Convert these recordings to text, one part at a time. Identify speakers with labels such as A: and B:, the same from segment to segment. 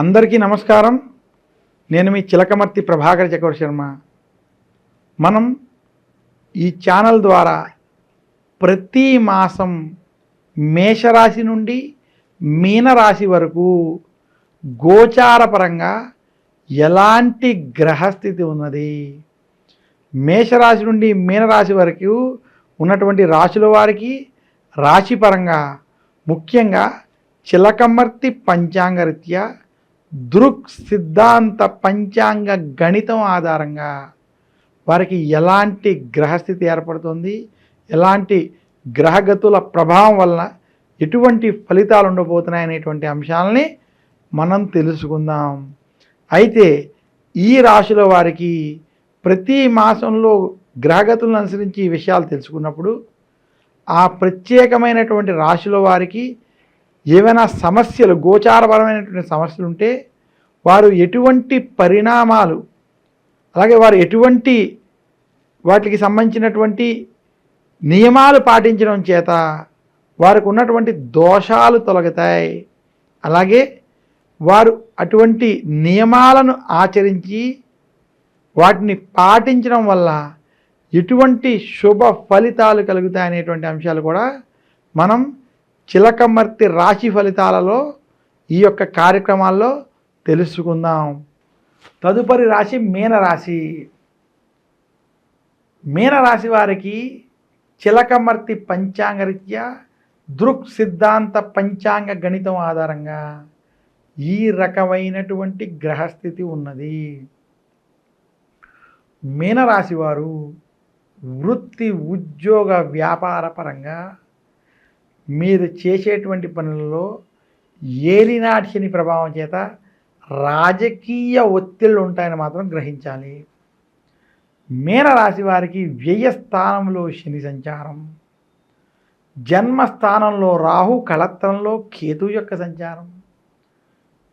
A: అందరికీ నమస్కారం. నేను మీ చిలకమర్తి ప్రభాకర్ చక్రవర్తి శర్మ. మనం ఈ ఛానల్ ద్వారా ప్రతి మాసం మేషరాశి నుండి మీనరాశి వరకు గోచారపరంగా ఎలాంటి గ్రహస్థితి ఉన్నది? మేషరాశి నుండి మీనరాశి వరకు ఉన్నటువంటి రాశుల వారికి రాశిపరంగా ముఖ్యంగా చిలకమర్తి పంచాంగరీత్యా దృక్ సిద్ధాంత పంచాంగ గణితం ఆధారంగా వారికి ఎలాంటి గ్రహస్థితి ఏర్పడుతుంది ఎలాంటి గ్రహగతుల ప్రభావం వలన ఎటువంటి ఫలితాలు ఉండబోతున్నాయి అనేటువంటి అంశాలని మనం తెలుసుకుందాం. అయితే ఈ రాశుల వారికి ప్రతి మాసంలో గ్రహగతులను అనుసరించి ఈ విషయాలు తెలుసుకున్నప్పుడు ఆ ప్రత్యేకమైనటువంటి రాశుల వారికి ఏవైనా సమస్యలు గోచారపరమైనటువంటి సమస్యలు ఉంటే వారు ఎటువంటి పరిణామాలు అలాగే వారు ఎటువంటి వాటికి సంబంధించినటువంటి నియమాలు పాటించడం చేత వారికి ఉన్నటువంటి దోషాలు తొలగుతాయి. అలాగే వారు అటువంటి నియమాలను ఆచరించి వాటిని పాటించడం వల్ల ఎటువంటి శుభ ఫలితాలు కలుగుతాయి అనేటువంటి అంశాలు కూడా మనం చిలకమర్తి రాశి ఫలితాలలో ఈ యొక్క కార్యక్రమాల్లో తెలుసుకుందాం. తదుపరి రాశి మీనరాశి. మీనరాశి వారికి చిలకమర్తి పంచాంగరీత్యా దృక్ సిద్ధాంత పంచాంగ గణితం ఆధారంగా ఈ రకమైనటువంటి గ్రహస్థితి ఉన్నది. మీనరాశి వారు వృత్తి ఉద్యోగ వ్యాపార పరంగా మీరు చేసేటువంటి పనులలో ఏలినాటిని ప్రభావం చేత రాజకీయ ఒత్తిళ్ళు ఉంటాయని మాత్రం గ్రహించాలి. మీనరాశి వారికి వ్యయస్థానంలో శని సంచారం. జన్మస్థానంలో రాహు కళత్రంలో కేతు యొక్క సంచారం.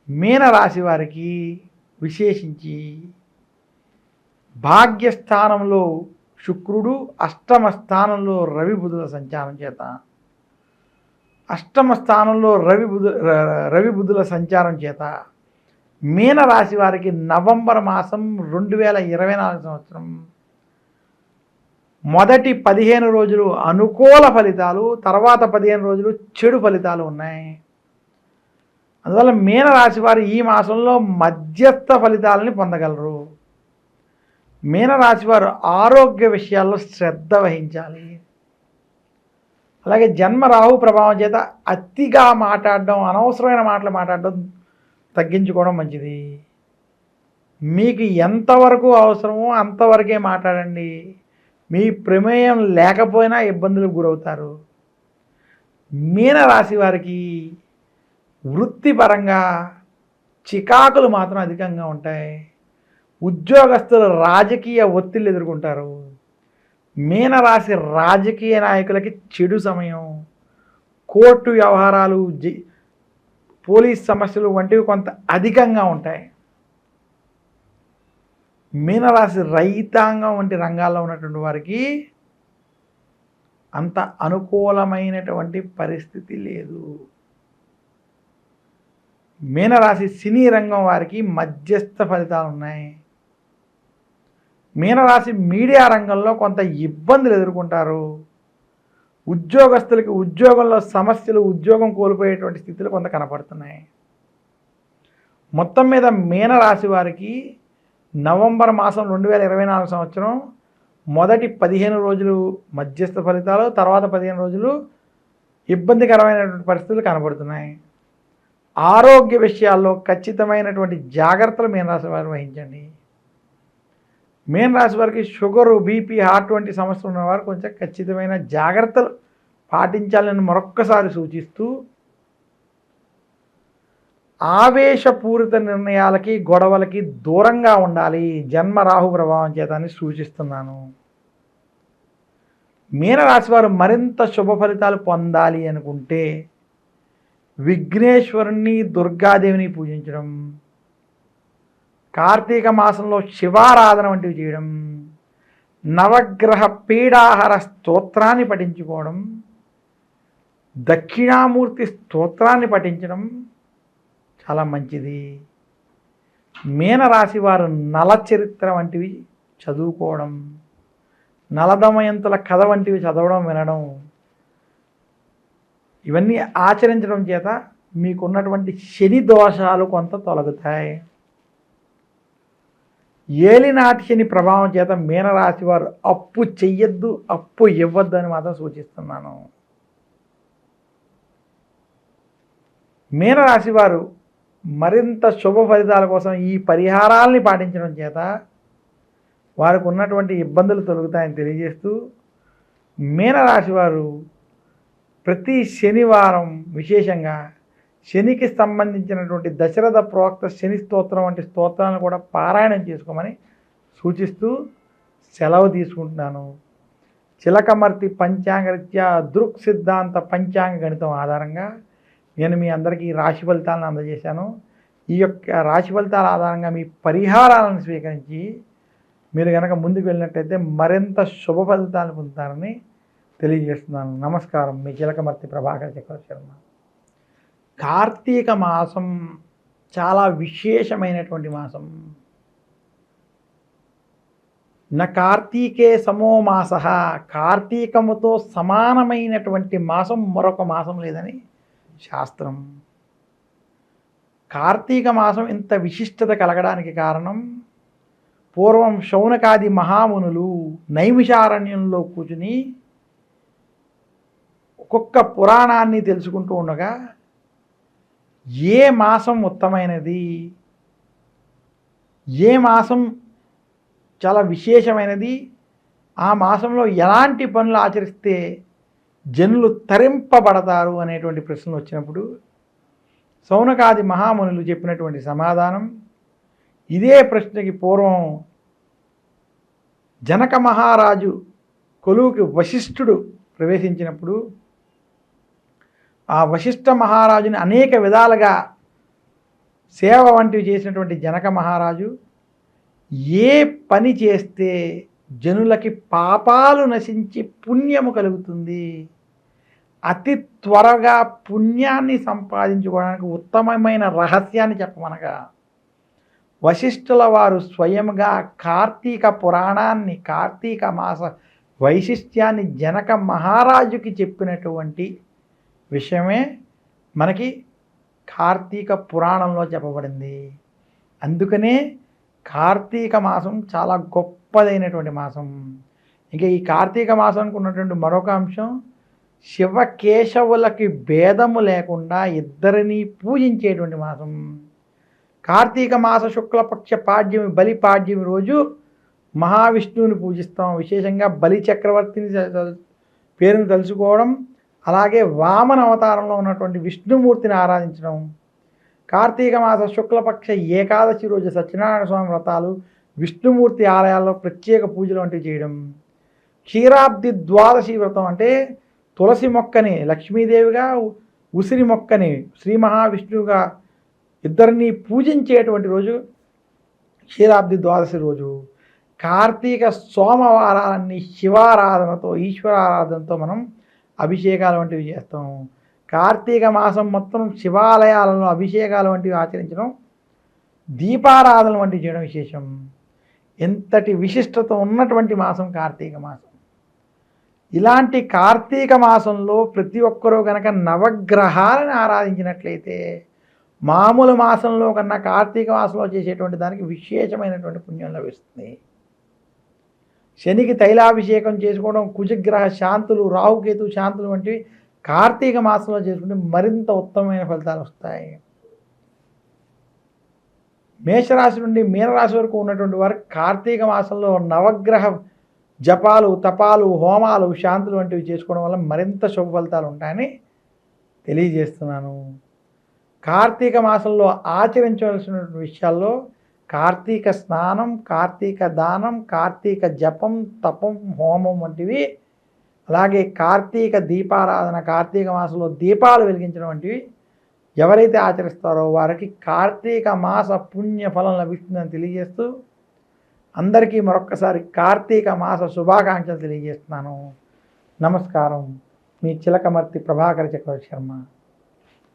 A: మీనరాశి వారికి విశేషించి భాగ్యస్థానంలో శుక్రుడు అష్టమ స్థానంలో రవి బుధుల సంచారం చేత. అష్టమ స్థానంలో రవి బుధు రవి బుధుల సంచారం చేత. మీనరాశి వారికి నవంబర్ మాసం రెండు వేల ఇరవై నాలుగు సంవత్సరం. మొదటి పదిహేను రోజులు అనుకూల ఫలితాలు తర్వాత పదిహేను రోజులు చెడు ఫలితాలు ఉన్నాయి. అందువల్ల మీనరాశి వారు ఈ మాసంలో మధ్యస్థ ఫలితాలని పొందగలరు. మీనరాశి వారు ఆరోగ్య విషయాల్లో శ్రద్ధ వహించాలి. అలాగే జన్మ రాహు ప్రభావం చేత అతిగా మాట్లాడడం అనవసరమైన మాటలు మాట్లాడడం తగ్గించుకోవడం మంచిది. మీకు ఎంతవరకు అవసరమో అంతవరకే మాట్లాడండి. మీ ప్రమేయం లేకపోయినా ఇబ్బందులకు గురవుతారు. మీనరాశి వారికి వృత్తిపరంగా చికాకులు మాత్రం అధికంగా ఉంటాయి. ఉద్యోగస్తులు రాజకీయ ఒత్తిళ్ళు ఎదుర్కొంటారు. మీనరాశి రాజకీయ నాయకులకి చెడు సమయం. కోర్టు వ్యవహారాలు జి పోలీస్ సమస్యలు వంటివి కొంత అధికంగా ఉంటాయి. మీనరాశి రైతాంగం వంటి రంగాల్లో ఉన్నటువంటి వారికి అంత అనుకూలమైనటువంటి పరిస్థితి లేదు. మీనరాశి సినీ రంగం వారికి మధ్యస్థ ఫలితాలు ఉన్నాయి. మీనరాశి మీడియా రంగంలో కొంత ఇబ్బందులు ఎదుర్కొంటారు. ఉద్యోగస్తులకి ఉద్యోగంలో సమస్యలు ఉద్యోగం కోల్పోయేటువంటి స్థితులు కొంత కనపడుతున్నాయి. మొత్తం మీద మీనరాశి వారికి నవంబర్ మాసం రెండు వేల ఇరవై నాలుగు సంవత్సరం మొదటి పదిహేను రోజులు మధ్యస్థ ఫలితాలు తర్వాత పదిహేను రోజులు ఇబ్బందికరమైనటువంటి పరిస్థితులు కనబడుతున్నాయి ఆరోగ్య విషయాల్లో ఖచ్చితమైనటువంటి జాగ్రత్తలు మీనరాశి వారు వహించండి. మేన్ రాశి వారికి షుగరు బీపీ హార్ట్ వంటి సమస్యలు ఉన్నవారు కొంచెం ఖచ్చితమైన జాగ్రత్తలు పాటించాలని మరొక్కసారి సూచిస్తూ ఆవేశపూరిత నిర్ణయాలకి గొడవలకి దూరంగా ఉండాలి. జన్మ రాహు ప్రభావం చేత అని సూచిస్తున్నాను. మీనరాశి వారు మరింత శుభ ఫలితాలు పొందాలి అనుకుంటే విఘ్నేశ్వరుణ్ణి దుర్గాదేవిని పూజించడం కార్తీక మాసంలో శివారాధన వంటివి చేయడం నవగ్రహ పీడాహార స్తోత్రాన్ని పఠించుకోవడం దక్షిణామూర్తి స్తోత్రాన్ని పఠించడం చాలా మంచిది. మీనరాశి వారు నల చరిత్ర వంటివి చదువుకోవడం నలదమయంతుల కథ వంటివి చదవడం వినడం ఇవన్నీ ఆచరించడం చేత మీకున్నటువంటి శని దోషాలు కొంత తొలగుతాయి. ఏలినాటి శని ప్రభావం చేత మీనరాశి వారు అప్పు చెయ్యొద్దు అప్పు ఇవ్వద్దు అని మాత్రం సూచిస్తున్నాను. మీనరాశి వారు మరింత శుభ ఫలితాల కోసం ఈ పరిహారాల్ని పాటించడం చేత వారికి ఉన్నటువంటి ఇబ్బందులు తొలగుతాయని తెలియజేస్తూ మీనరాశి వారు ప్రతి శనివారం విశేషంగా శనికి సంబంధించినటువంటి దశరథ ప్రోక్త శని స్తోత్రం వంటి స్తోత్రాలను కూడా పారాయణం చేసుకోమని సూచిస్తూ సెలవు తీసుకుంటున్నాను. చిలకమర్తి పంచాంగరీత్యా దృక్ సిద్ధాంత పంచాంగ గణితం ఆధారంగా నేను మీ అందరికీ రాశి ఫలితాలను అందజేశాను. ఈ యొక్క రాశి ఫలితాల ఆధారంగా మీ పరిహారాలను స్వీకరించి మీరు కనుక ముందుకు వెళ్ళినట్టయితే మరింత శుభ ఫలితాలను పొందుతారని తెలియజేస్తున్నాను. నమస్కారం. మీ చిలకమర్తి ప్రభాకర్ చక్రవర్తి శర్మ. కార్తీక మాసం చాలా విశేషమైనటువంటి మాసం. నా కార్తీకే సమో మాస. కార్తీకముతో సమానమైనటువంటి మాసం మరొక మాసం లేదని శాస్త్రం. కార్తీక మాసం ఇంత విశిష్టత కలగడానికి కారణం పూర్వం శౌనకాది మహామునులు నైమిషారణ్యంలో కూర్చుని ఒక్కొక్క పురాణాన్ని తెలుసుకుంటూ ఉండగా ఏ మాసం ఉత్తమైనది? ఏ మాసం చాలా విశేషమైనది? ఆ మాసంలో ఎలాంటి పనులు ఆచరిస్తే జనులు తరింపబడతారు అనేటువంటి ప్రశ్నలు వచ్చినప్పుడు సౌనకాది మహామునులు చెప్పినటువంటి సమాధానం ఇదే ప్రశ్నకి పూర్వం జనక మహారాజు కొలువుకి వశిష్ఠుడు ప్రవేశించినప్పుడు ఆ వశిష్ఠ మహారాజుని అనేక విధాలుగా సేవ వంటివి చేసినటువంటి జనక మహారాజు ఏ పని చేస్తే జనులకి పాపాలు నశించి పుణ్యము కలుగుతుంది అతి త్వరగా పుణ్యాన్ని సంపాదించుకోవడానికి ఉత్తమమైన రహస్యాన్ని చెప్పమనగా వశిష్ఠుల వారు స్వయంగా కార్తీక పురాణాన్ని కార్తీక మాస వైశిష్ట్యాన్ని జనక మహారాజుకి చెప్పినటువంటి విషయమే మనకి కార్తీక పురాణంలో చెప్పబడింది. అందుకనే కార్తీక మాసం చాలా గొప్పదైనటువంటి మాసం. ఇంకా ఈ కార్తీక మాసానికి ఉన్నటువంటి మరొక అంశం శివకేశవులకి భేదము లేకుండా ఇద్దరిని పూజించేటువంటి మాసం. కార్తీక మాస శుక్లపక్ష పాడ్యమి బలి పాడ్యమి రోజు మహావిష్ణువుని పూజిస్తాం. విశేషంగా బలి చక్రవర్తిని పేరును తెలుసుకోవడం అలాగే వామన అవతారంలో ఉన్నటువంటి విష్ణుమూర్తిని ఆరాధించడం కార్తీక మాస శుక్లపక్ష ఏకాదశి రోజు సత్యనారాయణ స్వామి వ్రతాలు విష్ణుమూర్తి ఆలయాల్లో ప్రత్యేక పూజలు వంటివి చేయడం క్షీరాబ్ది ద్వాదశి వ్రతం అంటే తులసి మొక్కని లక్ష్మీదేవిగా ఉసిరి మొక్కని శ్రీ మహావిష్ణువుగా ఇద్దరిని పూజించేటువంటి రోజు క్షీరాబ్ది ద్వాదశి రోజు. కార్తీక సోమవారాన్ని శివారాధనతో ఈశ్వరారాధనతో మనం అభిషేకాలు వంటివి చేస్తాం. కార్తీక మాసం మొత్తం శివాలయాలలో అభిషేకాలు వంటివి ఆచరించడం దీపారాధన వంటివి చేయడం విశేషం. ఎంతటి విశిష్టత ఉన్నటువంటి మాసం కార్తీక మాసం. ఇలాంటి కార్తీక మాసంలో ప్రతి ఒక్కరూ కనుక నవగ్రహాలను ఆరాధించినట్లయితే మామూలు మాసంలో కన్నా కార్తీక మాసంలో చేసేటువంటి దానికి విశేషమైనటువంటి పుణ్యం లభిస్తుంది. శనికి తైలాభిషేకం చేసుకోవడం కుజగ్రహ శాంతులు రాహుకేతు శాంతులు వంటివి కార్తీక మాసంలో చేసుకుంటే మరింత ఉత్తమమైన ఫలితాలు వస్తాయి. మేషరాశి నుండి మీనరాశి వరకు ఉన్నటువంటి వారు కార్తీక మాసంలో నవగ్రహ జపాలు తపాలు హోమాలు శాంతులు వంటివి చేసుకోవడం వల్ల మరింత శుభ ఫలితాలు ఉంటాయని తెలియజేస్తున్నాను. కార్తీక మాసంలో ఆచరించవలసినటువంటి విషయాల్లో కార్తీక స్నానం కార్తీక దానం కార్తీక జపం తపం హోమం వంటివి. అలాగే కార్తీక దీపారాధన కార్తీక మాసంలో దీపాలు వెలిగించడం వంటివి. ఎవరైతే ఆచరిస్తారో వారికి కార్తీక మాస పుణ్య ఫలం లభిస్తుందని తెలియజేస్తూ అందరికీ మరొక్కసారి కార్తీక మాస శుభాకాంక్షలు తెలియజేస్తున్నాను. నమస్కారం. మీ చిలకమర్తి ప్రభాకర చక్రవర్తి శర్మ.